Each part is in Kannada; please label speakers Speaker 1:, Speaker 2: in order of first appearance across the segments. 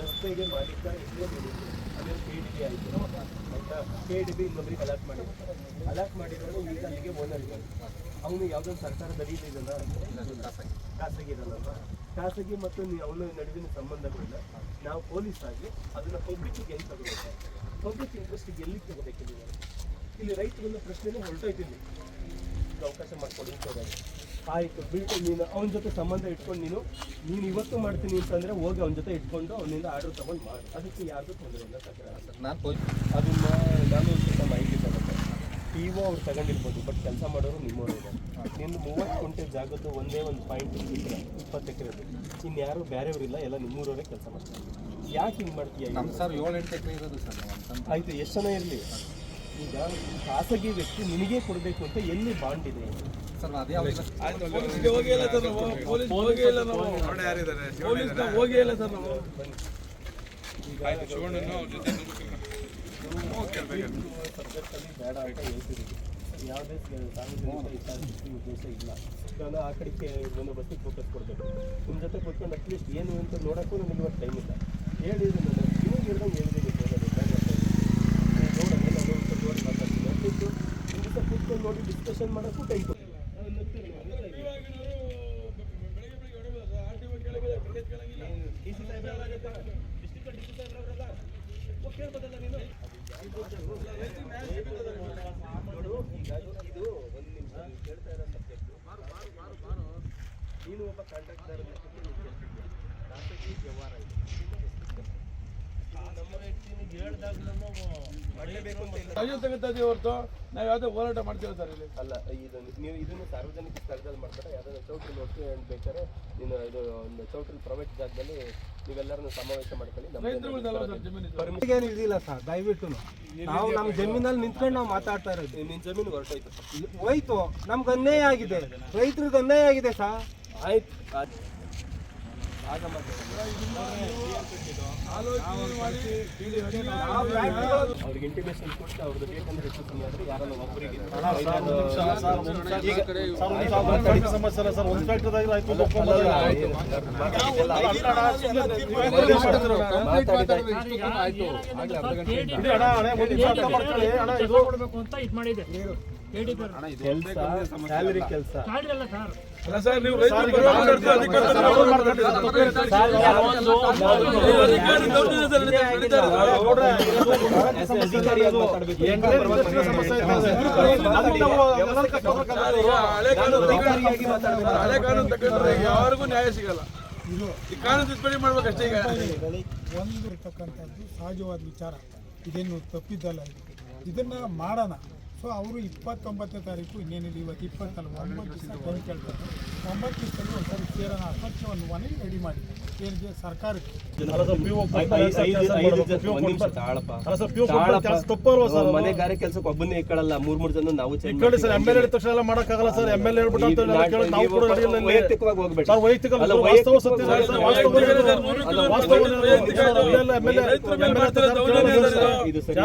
Speaker 1: ರಸ್ತೆಗೆ ಮಾಲೀಕ ಇಲ್ಲೇ ನಿಲ್ಲಿಸಿ ಅದೇ ಕೆ ಡಿ ಬಿ ಆಯಿತು. ಆಯಿತಾ? ಕೆ ಡಿ ಬಿ ಇನ್ನೊಬ್ಬರಿಗೆ ಅಲಾಟ್ ಮಾಡಿದ್ರು. ಅಲಾಟ್ ಮಾಡಿದ್ರು, ಈಗ ಅಲ್ಲಿಗೆ ಓನರ್ ಅವನು ಯಾವುದೋ ಸರ್ಕಾರದ ರೀತಿ ಇದನ್ನ ಖಾಸಗಿ ಇರಲ್ಲಲ್ವ ಖಾಸಗಿ ಮತ್ತು ಅವನ ನಡುವಿನ ಸಂಬಂಧಗಳಿಲ್ಲ ನಾವು ಪೊಲೀಸ್ ಆಗಿ ಅದನ್ನು ಪಬ್ಲಿಕ್ಕಿಗೆ ಎಲ್ಲಿ ತಗೋಬೇಕು ಪಬ್ಲಿಕ್ ಇಂಟ್ರೆಸ್ಟಿಗೆ ಎಲ್ಲಿ ತಗೋಬೇಕು ಇಲ್ಲಿ ರೈತರನ್ನ ಪ್ರಶ್ನೆನೇ ಹೊರಟೋಯ್ತೀನಿ ಅವಕಾಶ ಮಾಡ್ಕೊಡಿ ಆಯಿತು. ಬಿಟ್ಟು ನೀನು ಅವನ ಜೊತೆ ಸಂಬಂಧ ಇಟ್ಕೊಂಡು ನೀನು ನೀನು ಇವತ್ತು ಮಾಡ್ತೀನಿ ಅಂತಂದ್ರೆ ಹೋಗಿ ಅವನ ಜೊತೆ ಇಟ್ಕೊಂಡು ಅವನಿಂದ ಆರ್ಡರ್ ತಗೊಂಡು ಮಾಡು. ಅದಕ್ಕೆ ಯಾರ್ದು ತೊಂದರೆ ಇಲ್ಲ ಸರ್.
Speaker 2: ನಾನು
Speaker 1: ಅದನ್ನು ನಾನು ಸ್ವಲ್ಪ ಮಾಹಿತಿ ತಗೊಂಡೆ ಪಿ ಒ ಅವ್ರು ತಗೊಂಡಿರ್ಬೋದು ಬಟ್ ಕೆಲಸ ಮಾಡೋರು ನಿಮ್ಮವರು ಇದೆ ನಿನ್ನ ಮೂವತ್ತು ಕುಂಟೆ ಜಾಗದ್ದು ಒಂದೇ ಒಂದು ಪಾಯಿಂಟ್ ಇದ್ರೆ ಇಪ್ಪತ್ತು ಎಕರೆ ಇನ್ಯಾರು ಬೇರೆಯವರಿಲ್ಲ ಎಲ್ಲ ನಿಮ್ಮೂರವರೇ ಕೆಲಸ ಮಾಡ್ತಾರೆ. ಯಾಕೆ ಹಿಂಗೆ ಮಾಡ್ತೀಯ
Speaker 2: ನಮ್ಮ ಸರ್ ಏಳು ಎಂಟು ಎಕರೆ ಇರೋದು ಸರ್
Speaker 1: ಆಯ್ತು ಎಷ್ಟು ಜನ ಇರಲಿ? ಈಗ ಖಾಸಗಿ ವ್ಯಕ್ತಿ ನಿನಗೆ ಕೊಡಬೇಕು ಅಂತ ಎಲ್ಲಿ ಬಾಂಡ್ ಇದೆ?
Speaker 2: ಸರ್ ಅದೇ
Speaker 3: ಹೋಗೇ ಇಲ್ಲ ಸರ್ ನಾವು. ಪೊಲೀಸ್ ಹೋಗೇ ಇಲ್ಲ ನಾವು. ಪೊಲೀಸ್ ಹೋಗೇ ಇಲ್ಲ ಸರ್ ನಾವು.
Speaker 1: ಸಬ್ಜೆಕ್ಟಲ್ಲಿ ಬೇಡ ಅಂತ ಹೇಳ್ತಿದ್ದೀವಿ. ಯಾವುದೇ ಸಾರ್ವಜನಿಕ ಹಿತಾಸಕ್ತಿ ಉದ್ದೇಶ ಇಲ್ಲ. ನಾನು ಆ ಕಡೆಗೆ ಬಂದೋಬಸ್ತಿಗೆ ಫೋಕಸ್ ಕೊಡಬೇಕು. ನಿಮ್ಮ ಜೊತೆ ಕೂತ್ಕೊಂಡು ಅಟ್ಲೀಸ್ಟ್ ಏನು ಅಂತ ನೋಡೋಕ್ಕೂ ನಮಗೆ ಇವತ್ತು ಟೈಮ್ ಇಲ್ಲ. ಹೇಳಿದ್ರು ನಾನು ನೀವು ಹೇಳ್ದಂಗೆ ಹೇಳಿದ್ದೀನಿ ನೋಡೋಣ ನಾನು ಒಂದು ನೋಡಿ ಮಾತಾಡ್ತೀನಿ ಅಟ್ಲೀಸ್ಟ್ ಒಂದು ದಿವಸ ಕೂತ್ಕೊಂಡು ನೋಡಿ ಡಿಸ್ಕಷನ್ ಮಾಡೋಕ್ಕೂ ಟೈಮ್ ಇದು ಒಂದು ನಿಮಿಷ ಕೇಳ್ತಾ ಇರೋ ಸಬ್ಜೆಕ್ಟ್ ನೀನು ಒಬ್ಬ ಕಾಂಟ್ರಾಕ್ಟರ್ ಖಾಸಗಿ ವ್ಯವಹಾರ ಇದು
Speaker 3: ರಾಜ್ಯ ತಗೋತಾ ಇದೀವಿ ಹೊರತು ನಾವು ಯಾವುದೇ ಹೋರಾಟ ಮಾಡ್ತೀವಿ ಸರ್ ಇಲ್ಲಿ?
Speaker 1: ಅಲ್ಲ ಇದು ನೀವು ಇದನ್ನು ಸಾರ್ವಜನಿಕ ಸ್ಥಳದಲ್ಲಿ ಮಾಡ್ತಾರೆ ಯಾವ್ದಾದ್ರು ಚೌಟ್ರಿ ನೋಡ್ತೀವಿ ಬೇಕಾದ್ರೆ ನೀನು ಇದು ಒಂದು ಚೌಟ್ರಿ ಪ್ರೈವೇಟ್ ಜಾಗದಲ್ಲಿ ನೀವೆಲ್ಲರನ್ನು ಸಮಾವೇಶ ಮಾಡ್ಕೊಳ್ಳಿ? ಪರ್ಮಿಷನ್
Speaker 4: ಏನು ಇದಿಲ್ಲ ಸರ್ ದಯವಿಟ್ಟು. ನಾವು ನಮ್ಮ ಜಮೀನಲ್ಲಿ ನಿಂತ್ಕೊಂಡು ನಾವು ಮಾತಾಡ್ತಾ ಇರೋದು.
Speaker 1: ನಿನ್ನ ಜಮೀನು ಹೊರಟೋಯ್ತು
Speaker 4: ಹೋಯ್ತು. ನಮ್ಗೆ ಅನ್ಯಾಯ ಆಗಿದೆ. ರೈತರಿಗೆ ಅನ್ಯಾಯ ಆಗಿದೆ ಸರ್.
Speaker 1: ಆಯ್ತು ಆಯ್ತು. ಆಗ ಮಾತಾಡೋಣ.
Speaker 3: ಆಲೋಚನೆ ಮಾಡಿ
Speaker 1: ಅವ್ರಿಗೆ ಇಂಟಿಮೇಷನ್ ಕೊಟ್ಟು ಅವ್ರದ್ದು ಬೇಕಂದ್ರೆ ಹೆಚ್ಚು ಕಮ್ಮಿ ಆದ್ರೆ ಯಾರನ್ನ ಒಬ್ಬರಿಗೆ
Speaker 4: ಸಮಸ್ಯೆ ಸರ್ ಒಂದು ಫ್ಯಾಕ್ಟ್ರಿದಾಗ ಆಯ್ತು
Speaker 5: ಕೊಡಬೇಕು ಅಂತ ಇದು ಮಾಡಿದೆ
Speaker 1: ಸ್ಯಾಲರಿ ಕೆಲಸ.
Speaker 3: ಹಳೆ ಕಾನೂನು ತಗೊಂಡ್ರೆ ಯಾರಿಗೂ ನ್ಯಾಯ ಸಿಗಲ್ಲ. ಈ ಕಾನೂನು ತಿದ್ದುಪಡಿ ಮಾಡ್ಬೇಕಷ್ಟೇ ಈಗ.
Speaker 6: ಒಂದು ಇರ್ತಕ್ಕಂಥದ್ದು ಸಹಜವಾದ ವಿಚಾರ. ಇದೇನು ತಪ್ಪಿದ್ದಲ್ಲ ಇದು. ಇದನ್ನ ಮಾಡೋಣ. ಸೊ ಅವರು ಇಪ್ಪತ್ತೊಂಬತ್ತನೇ ತಾರೀಕು ಇನ್ನೇನಿಲ್ಲ ಇವತ್ತು ಇಪ್ಪತ್ತಲ್ಲ ಒಂಬತ್ತು ದಿವಸ ಟೈಮ್ ಕೇಳ್ತಾರೆ ಒಂಬತ್ತು ದಿವಸದಲ್ಲಿ ಒಂದ್ಸರಿ ಸೇರೋಣ ಅಧ್ಯಕ್ಷ ಒಂದು ಮನೆ ರೆಡಿ ಮಾಡಿ ಏನಿದೆ? ಸರ್ಕಾರಕ್ಕೆ.
Speaker 1: ಮನೆಗಾರ ಕೆಲ್ಸಕ್ಕೆ ಒಬ್ಬನೇ ಇಕ್ಕಳಲ್ಲ ಮೂರ್ ಮೂರ್ ಜನ ನಾವು
Speaker 4: ಸರ್. ಎಂ ಎಲ್ ಎ ತಕ್ಷಣ ಎಲ್ಲ ಮಾಡಕ್ಕಾಗಲ್ಲ ಸರ್. ಎಂ ಎಲ್ ಎ ಹೇಳ್ಬಿಟ್ಟು
Speaker 1: ನೀವು
Speaker 4: ಕೂಡ
Speaker 1: ವೈಯಕ್ತಿಕವಾಗಿ ಹೋಗ್ಬೇಡಿ.
Speaker 4: ಸರ್. ವೈಯಕ್ತಿಕ ವಾಸ್ತವ ಸತ್ಯ ಇದೆ.
Speaker 3: ಸರ್.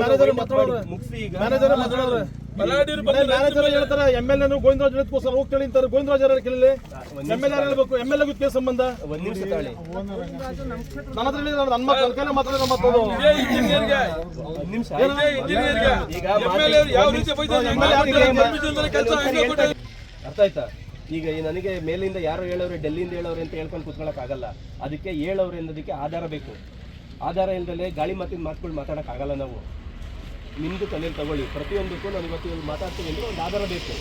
Speaker 4: ಮ್ಯಾನೇಜರ್ ಮಾತಾಡೋರು. ಮ್ಯಾನೇಜರ್ ಮಾತಾಡೋರು. ಹೇಳ್ತಾರೆ ಎಂ ಎಲ್ ಎ ಗೋವಿಂದರಾಜ್ ಅಂತಾರೆ. ಗೋವಿಂದರಾಜ್ ಯಾರು ಕೇಳಿ ಎಂ ಎಲ್ ಎ ಹೇಳ್ಬೇಕು. ಎಂ ಎಲ್ ಕೇಸ್ ಸಂಬಂಧ. ನನ್ನ ಹತ್ರ ನನ್ನ ಮಾತಾಡೋದು.
Speaker 1: ಅರ್ಥ ಆಯ್ತಾ? ಈಗ ಈ ನನಗೆ ಮೇಲಿಂದ ಯಾರು ಹೇಳೋರು ಡೆಲ್ಲಿಯಿಂದ ಹೇಳೋರು ಅಂತ ಹೇಳ್ಕೊಂಡು ಕುತ್ಕೊಳಕ್ ಆಗಲ್ಲ. ಅದಕ್ಕೆ ಹೇಳೋರು ಅನ್ನೋದಕ್ಕೆ ಆಧಾರ ಬೇಕು. ಆಧಾರ ಇಲ್ದಲೆ ಗಾಳಿ ಮಾತಿನ ಮಾತುಗಳು ಮಾತಾಡಕ್ ಆಗಲ್ಲ ನಾವು. ನಿಮ್ದು ತಲೆಯಲ್ಲಿ ತಗೊಳ್ಳಿ. ಪ್ರತಿಯೊಂದಕ್ಕೂ ನಾನು ಇವತ್ತು ಮಾತಾಡ್ತೀನಿ ಅಂದರೆ ಒಂದು ಆಧಾರ ಬೇಕು.